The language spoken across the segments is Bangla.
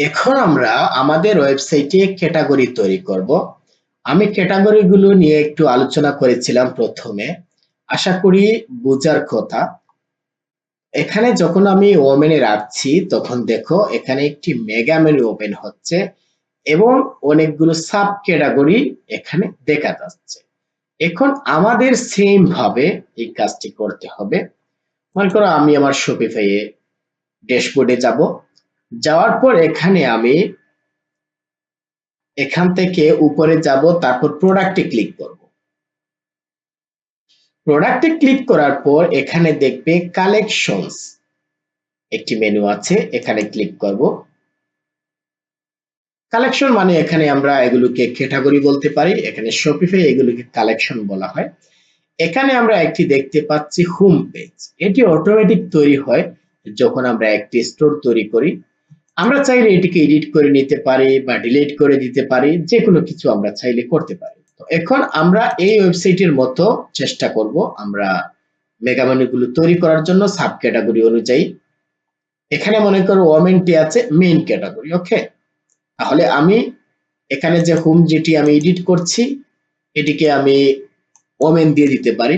এখন আমরা আমাদের ওয়েবসাইটে ক্যাটাগরি তৈরি করব। আমি ক্যাটাগরি গুলো নিয়ে একটু আলোচনা করেছিলাম প্রথমে। আশা করি বুঝার কথা। এখানে যখন আমি ওমেনে রাখছি, তখন দেখো এখানে একটি মেগা মেনু ওপেন হচ্ছে এবং অনেকগুলো সাব ক্যাটাগরি এখানে দেখা যাচ্ছে। এখন আমাদের সেম ভাবে এই কাজটি করতে হবে। মনে করো আমি আমার শপিফাইয়ে ড্যাশবোর্ডে যাব। যাওয়ার পর এখানে আমি এখান থেকে উপরে যাব, তারপর প্রোডাক্টে ক্লিক করব। প্রোডাক্টে ক্লিক করার পর এখানে দেখবে কালেকশনস একটি মেনু আছে, এখানে ক্লিক করব। কালেকশন মানে এখানে আমরা এগুলোকে ক্যাটাগরি বলতে পারি, এখানে শপিফাই এগুলোকে কালেকশন বলা হয়। এখানে আমরা একটি দেখতে পাচ্ছি হোম পেজ এটি অটোমেটিক তৈরি হয় যখন আমরা একটি স্টোর তৈরি করি। আমরা চাইলে এটিকে এডিট করে নিতে পারি বা ডিলিট করে দিতে পারি যে কোনো কিছু আমরা চাইলে করতে পারি। তো এখন আমরা এই ওয়েবসাইটের মতো চেষ্টা করব আমরা মেগামানিগুলো তৈরি করার জন্য সাব ক্যাটাগরি অনুযায়ী। এখানে মনে করো ওমেনটি আছে মেইন ক্যাটাগরি ওকে তাহলে আমি এখানে যে হোম যেটি আমি এডিট করছি, এটিকে আমি ওমেন দিয়ে দিতে পারি।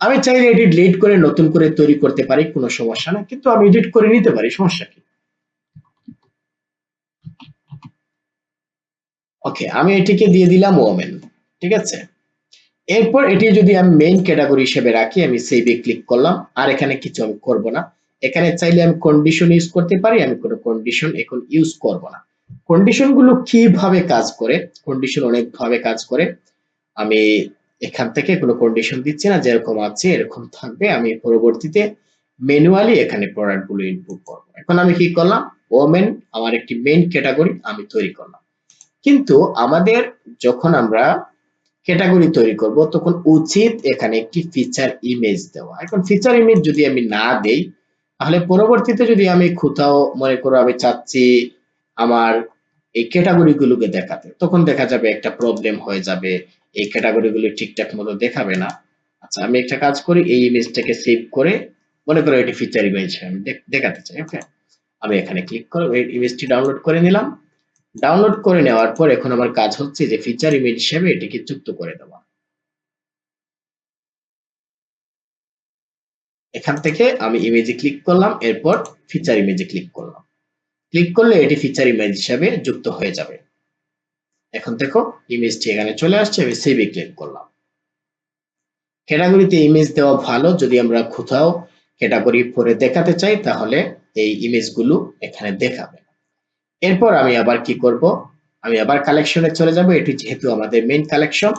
আমি চাইলে এটি ডিলিট করে নতুন করে তৈরি করতে পারি, কোনো সমস্যা না কিন্তু আমি এডিট করে নিতে পারি, সমস্যা কি? ওকে আমি এটিকে দিয়ে দিলাম ওমেন ঠিক আছে? এরপর এটি যদি আমি মেইন ক্যাটাগরি হিসেবে রাখি, আমি সেভে ক্লিক করলাম, আর এখানে কিছু আমি করব না। এখানে চাইলে আমি কন্ডিশন ইউজ করতে পারি, আমি কোনো কন্ডিশন এখন ইউজ করব না। কন্ডিশনগুলো কীভাবে কাজ করে? কন্ডিশন অনেক ভাবে কাজ করে। আমি এখান থেকে কোনো কন্ডিশন দিচ্ছি না, যেরকম আছে এরকম থাকবে। আমি পরবর্তীতে ম্যানুয়ালি এখানে প্রোডাক্টগুলো ইনপুট করব। এখন আমি কি করলাম? ওমেন আমার একটি মেইন ক্যাটাগরি আমি তৈরি করলাম। কিন্তু আমাদের যখন আমরা ক্যাটাগরি তৈরি করব, তখন উচিত এখানে একটি ফিচার ইমেজ দেওয়া। এখন ফিচার ইমেজ যদি আমি না দেই, তাহলে পরবর্তীতে যদি আমি কোথাও মনে করো আমি চাচ্ছি আমার এই ক্যাটাগরি গুলোকে দেখাতে, তখন দেখা যাবে একটা প্রবলেম হয়ে যাবে, এই ক্যাটাগরি গুলো ঠিকঠাক মতো দেখাবে না। আচ্ছা আমি একটা কাজ করি, এই ইমেজটাকে সেভ করে মনে করো এটি ফিচার ইমেজ আমি দেখাতে চাই ওকে আমি এখানে ক্লিক করে এই ইমেজটি ডাউনলোড করে নিলাম। ডাউনলোড করে নেওয়ার পর এখন আমার কাজ হচ্ছে যে ফিচার ইমেজ হিসেবে এটিকে যুক্ত করে দেওয়া। এখান থেকে আমি ইমেজে ক্লিক করলাম, এরপর ফিচার ইমেজে ক্লিক করলাম। ক্লিক করলে এটি ফিচার ইমেজ হিসেবে যুক্ত হয়ে যাবে। এখন দেখো ইমেজটি এখানে চলে আসছে, আমি সেভে ক্লিক করলাম। ক্যাটাগরিতে ইমেজ দেওয়া ভালো, যদি আমরা কোথাও ক্যাটাগরি পরে দেখাতে চাই, তাহলে এই ইমেজগুলো এখানে দেখাবে। এরপর আমি আবার কি করব? আমি আবার কালেকশনে চলে যাব। এটি যেহেতু আমাদের মেইন কালেকশন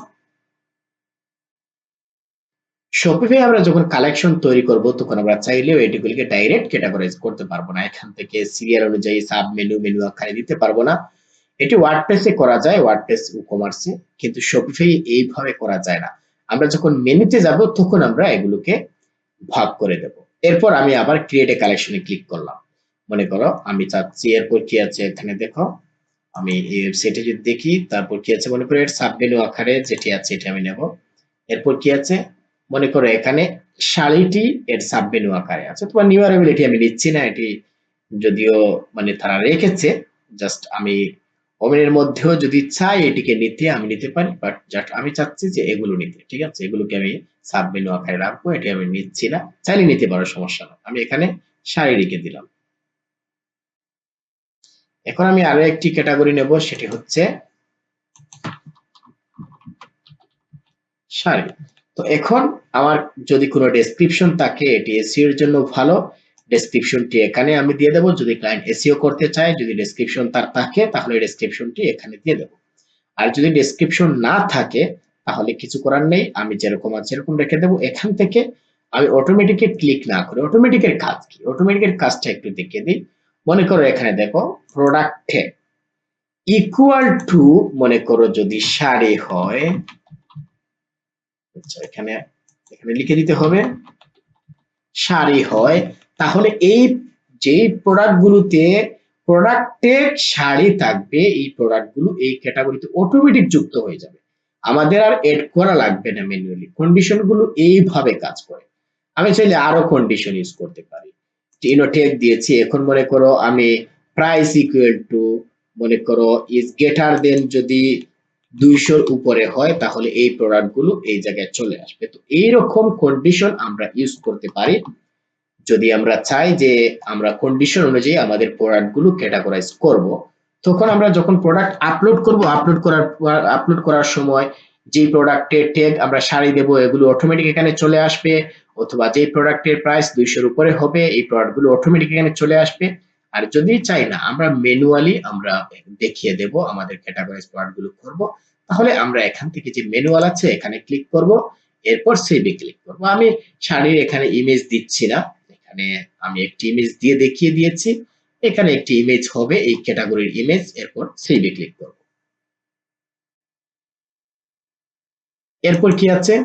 শপিফাই আমরা যখন কালেকশন তৈরি করব, তখন আমরা চাইলেও এটিগুলিকে ডাইরেক্ট ক্যাটাগরাইজ করতে পারব না। এখান থেকে সিরিয়াল অনুযায়ী সাব মেনু মেনু আকারে দিতে পারব না। এটি ওয়ার্ডপ্রেসে করা যায় ওয়ার্ডপ্রেস কমার্সে কিন্তু শপিফাই এইভাবে করা যায় না। আমরা যখন মেনুতে যাব, তখন আমরা এগুলোকে ভাগ করে দেব। এরপর আমি আবার ক্রিয়েট এ কালেকশনে ক্লিক করলাম। মনে করো, আমি চাচ্ছি এরপর কি আছে এখানে দেখো। আমি এই ওয়েবসাইটে যদি দেখি, তারপর কি আছে? মনে করো এর সাব মেনু আকারে যেটি আছে, এটা আমি নেব। এরপর কি আছে? মনে করো এখানে শাড়িটি এর সাব মেনু আকারে আছে। তোমার নিউ নিউয়ারেবিলিটি আমি নিচ্ছি না, এটি যদিও মানে তারা রেখেছে জাস্ট আমি ওমেনের মধ্যেও যদি চাই, এটিকে নিতে আমি নিতে পারি বাট জাস্ট আমি চাচ্ছি যে এগুলো নিতে, ঠিক আছে? এগুলোকে আমি সাব মেনু আকারে রাখব, এটি আমি নিচ্ছি না। চাইলে নিতে পারো, সমস্যা না আমি এখানে শাড়ি রেখে দিলাম। এখন আমি আরও একটি ক্যাটাগরি নেব, সেটি হচ্ছে শাড়ি। তো এখন আমার যদি কোনো ডেসক্রিপশন থাকে, এটি এসিও এর জন্য ভালো। ডেসক্রিপশনটি এখানে আমি দিয়ে দেবো। যদি ক্লায়েন্ট এসিও করতে চায়, যদি ডেসক্রিপশন তার থাকে, তাহলে ডেসক্রিপশনটি এখানে দিয়ে দেবো। আর যদি ডেসক্রিপশন না থাকে, তাহলে কিছু করার নেই। আমি যেরকম আছে এরকম রেখে দেবো। এখান থেকে আমি অটোমেটিকে ক্লিক না করে অটোমেটিকের কাজ কি? অটোমেটিকের কাজটা একটু দেখিয়ে দিই। মনে করো এখানে দেখো প্রোডাক্টে ইকুয়াল টু মনে করো যদি শাড়ি হয় আচ্ছা এখানে এখানে লিখে দিতে হবে শাড়ি হয়, তাহলে এই যে প্রোডাক্ট গুলোতে প্রোডাক্টে শাড়ি থাকবে, এই প্রোডাক্টগুলো এই ক্যাটাগরিতে অটোমেটিক যুক্ত হয়ে যাবে। আমাদের আর এড করা লাগবে না ম্যানুয়ালি কন্ডিশনগুলো এইভাবে কাজ করে। আমি চাইলে আরও কন্ডিশন ইউজ করতে পারি। ইনোটেক দিয়েছি। এখন মনে করো আমি প্রাইস ইকুয়াল টু মনে করো ইজ গেটার দেন যদি দুইশোর উপরে হয়, তাহলে এই প্রোডাক্টগুলো এই জায়গায় চলে আসবে। তো এইরকম কন্ডিশন আমরা ইউজ করতে পারি। যদি আমরা চাই যে আমরা কন্ডিশন অনুযায়ী আমাদের প্রোডাক্টগুলো ক্যাটাগরাইজ করব, তখন আমরা যখন প্রোডাক্ট আপলোড করব আপলোড করার আপলোড করার সময় যে প্রোডাক্টের ট্যাগ আমরা শাড়ি দেবো, এগুলো অটোমেটিক এখানে চলে আসবে। অথবা যে প্রোডাক্টের প্রাইস দুইশোর উপরে হবে, এই প্রোডাক্টগুলো অটোমেটিক এখানে চলে আসবে। আর যদি চাই না, আমরা ম্যানুয়ালি আমরা দেখিয়ে দেব আমাদের ক্যাটাগরাইজ প্রোডাক্টগুলো করব। তাহলে আমরা এখান থেকে যে ম্যানুয়াল আছে, এখানে ক্লিক করব। এরপর সেভে ক্লিক করব। আমি শাড়ির এখানে ইমেজ দিচ্ছি না। এখানে আমি একটি ইমেজ দিয়ে দেখিয়ে দিয়েছি। এখানে একটি ইমেজ হবে এই ক্যাটাগরির ইমেজ এরপর সেভে ক্লিক করব। এরপর কি আছে?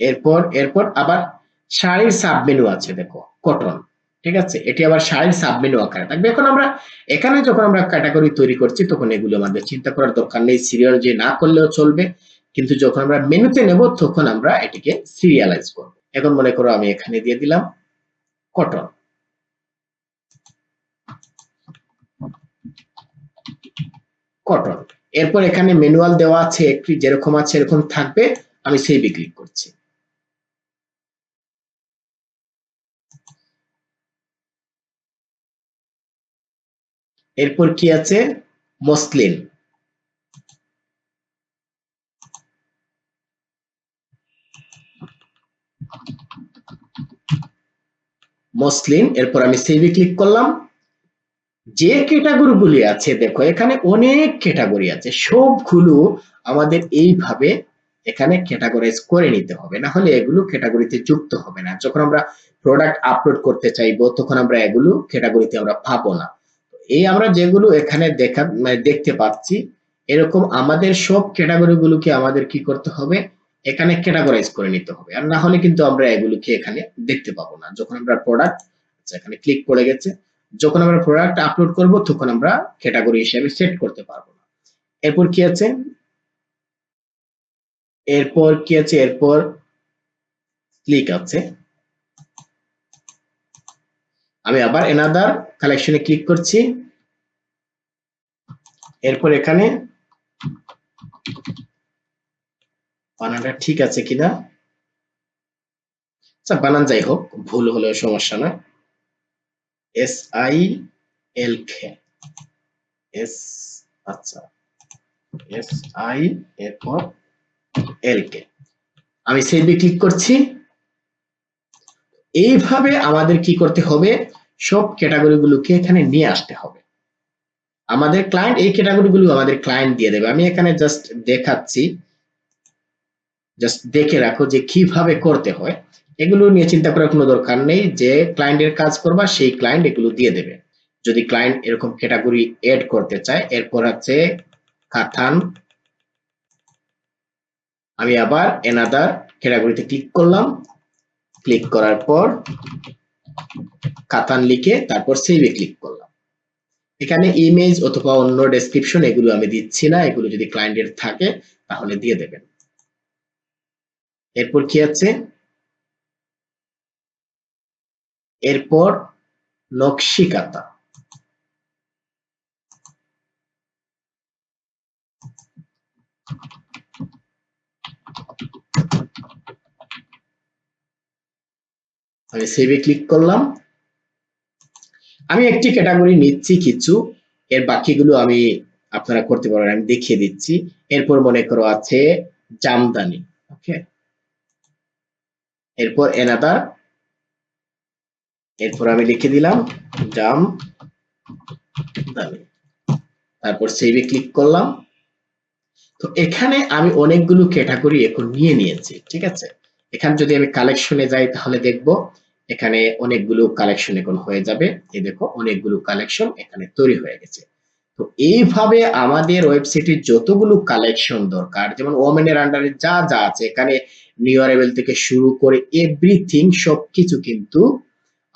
এরপর এরপর আবার শাড়ির সাবমেনু আছে, দেখো কটন ঠিক আছে? এটি আবার শাড়ির সাবমেনু আকারে। থাকবে এখন আমরা, এখানে যখন আমরা ক্যাটাগরি তৈরি করছি, তখন এগুলো আমাদের চিন্তা করার দরকার নেই সিরিয়াল যে না করলেও চলবে, কিন্তু যখন আমরা মেনুতে নেব, তখন আমরা এটিকে সিরিয়ালাইজ করব। এখন মনে করো আমি এখানে দিয়ে দিলাম কটন কটন এরপর এখানে ম্যানুয়াল দেওয়া আছে, একটি যেরকম আছে, এরকম থাকবে, আমি সেভে ক্লিক করছি। এরপর কি আছে? মসলিন। মসলিন, এরপর আমি সেভে ক্লিক করলাম। যে ক্যাটাগরি গুলি আছে, দেখো, এখানে অনেক ক্যাটাগরি আছে। সবগুলো আমাদের এইভাবে এখানে ক্যাটাগরাইজ করে নিতে হবে। না হলে এগুলো ক্যাটাগরিতে যুক্ত হবে না। যখন আমরা প্রোডাক্ট আপলোড করতে চাইব, তখন আমরা এগুলো ক্যাটাগরিতে আমরা পাবো না। এই আমরা যেগুলো এখানে দেখা মানে দেখতে পাচ্ছি, এরকম আমাদের সব ক্যাটাগরি গুলোকে আমাদের কি করতে হবে? এখানে ক্যাটাগরাইজ করে নিতে হবে। আর না হলে কিন্তু আমরা এগুলোকে এখানে দেখতে পাবো না। যখন আমরা প্রোডাক্ট আচ্ছা এখানে ক্লিক করে গেছে। যখন আমরা প্রোডাক্ট আপলোড করব, তখন আমরা ক্যাটাগরি হিসেবে সেট করতে পারব না। এরপর কি আছে? এরপর কি আছে? এরপর ক্লিক আছে। আমি আবার এনাদার কালেকশনে ক্লিক করছি। এরপর এখানে বানানটা ঠিক আছে কিনা? আচ্ছা বানান যাই হোক, ভুল হলেও সমস্যা না। এস আই এল খে এস আচ্ছা। এস আই এরপর এল কে আমি সেভে ক্লিক করছি। এইভাবে আমাদের কি করতে হবে? সব ক্যাটাগরি গুলোকে এখানে নিয়ে আসতে হবে। আমাদের ক্লায়েন্ট এই ক্যাটাগরি গুলো আমাদের ক্লায়েন্ট দিয়ে দেবে। আমি এখানে জাস্ট দেখাচ্ছি। জাস্ট দেখে রাখো যে কীভাবে করতে হয়। এগুলো নিয়ে চিন্তা করার কোনো দরকার নেই যে ক্লায়েন্টের কাজ করবা, সেই ক্লায়েন্ট এগুলো দিয়ে দেবে। যদি ক্লায়েন্ট এরকম ক্যাটাগরি এড করতে চায়, এরপর আছে কাথান আমি আবার এনাদার ক্যাটাগরিতে ক্লিক করলাম। ক্লিক করার পর কাতান লিখে তারপর সেভে ক্লিক করলাম। এখানে ইমেজ অথবা অন্য ডেসক্রিপশন এগুলো আমি দিচ্ছি না, এগুলো যদি ক্লায়েন্টের থাকে তাহলে দিয়ে দেবেন। এরপর কি আছে? এরপর নকশিকাতা আমি সেভে ক্লিক করলাম। আমি একটি ক্যাটাগরি নিচ্ছি কিছু, এর বাকিগুলো আমি আপনারা করতে পারেন, আমি দেখিয়ে দিচ্ছি। এরপর মনে করো আছে জামদানি ওকে এরপর এনাদার এরপর আমি লিখে দিলাম জাম দানি তারপর সেভে ক্লিক করলাম। তো এখানে আমি অনেকগুলো ক্যাটাগরি এখন নিয়ে নিয়েছি, ঠিক আছে? এখানে যদি আমি কালেকশনে যাই, তাহলে দেখব এখানে অনেকগুলো কালেকশন এখন হয়ে যাবে। এই দেখো, অনেকগুলো কালেকশন এখানে তৈরি হয়ে গেছে। তো এইভাবে আমাদের ওয়েবসাইটে যতগুলো কালেকশন দরকার, যেমন ওমেনের আন্ডারে যা যা আছে, এখানে নিউয়ারেবল থেকে শুরু করে এভরিথিং সবকিছু কিন্তু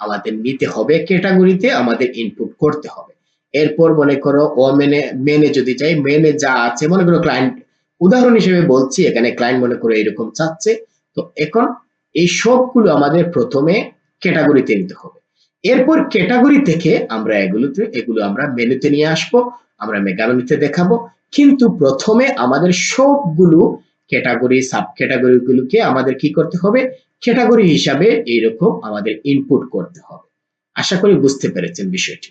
আমাদের নিতে হবে ক্যাটাগরিতে আমাদের ইনপুট করতে হবে। এরপর মনে করো ও মেনে মেনে যদি চাই মেনে যা আছে, মনে করো ক্লায়েন্ট উদাহরণ হিসেবে বলছি, এখানে ক্লায়েন্ট মনে করো এরকম চাচ্ছে তো এখন এই সবগুলো আমাদের প্রথমে ক্যাটাগরিতে নিতে হবে। এরপর ক্যাটাগরি থেকে আমরা এগুলোতে, এগুলো আমরা মেনুতে নিয়ে আসব, আমরা মেগা মেনুতে দেখাবো। কিন্তু প্রথমে আমাদের সবগুলো ক্যাটাগরি সাব ক্যাটাগরি গুলোকে আমাদের কি করতে হবে? ক্যাটাগরি হিসাবে এইরকম আমাদের ইনপুট করতে হবে। আশা করি বুঝতে পেরেছেন বিষয়টি।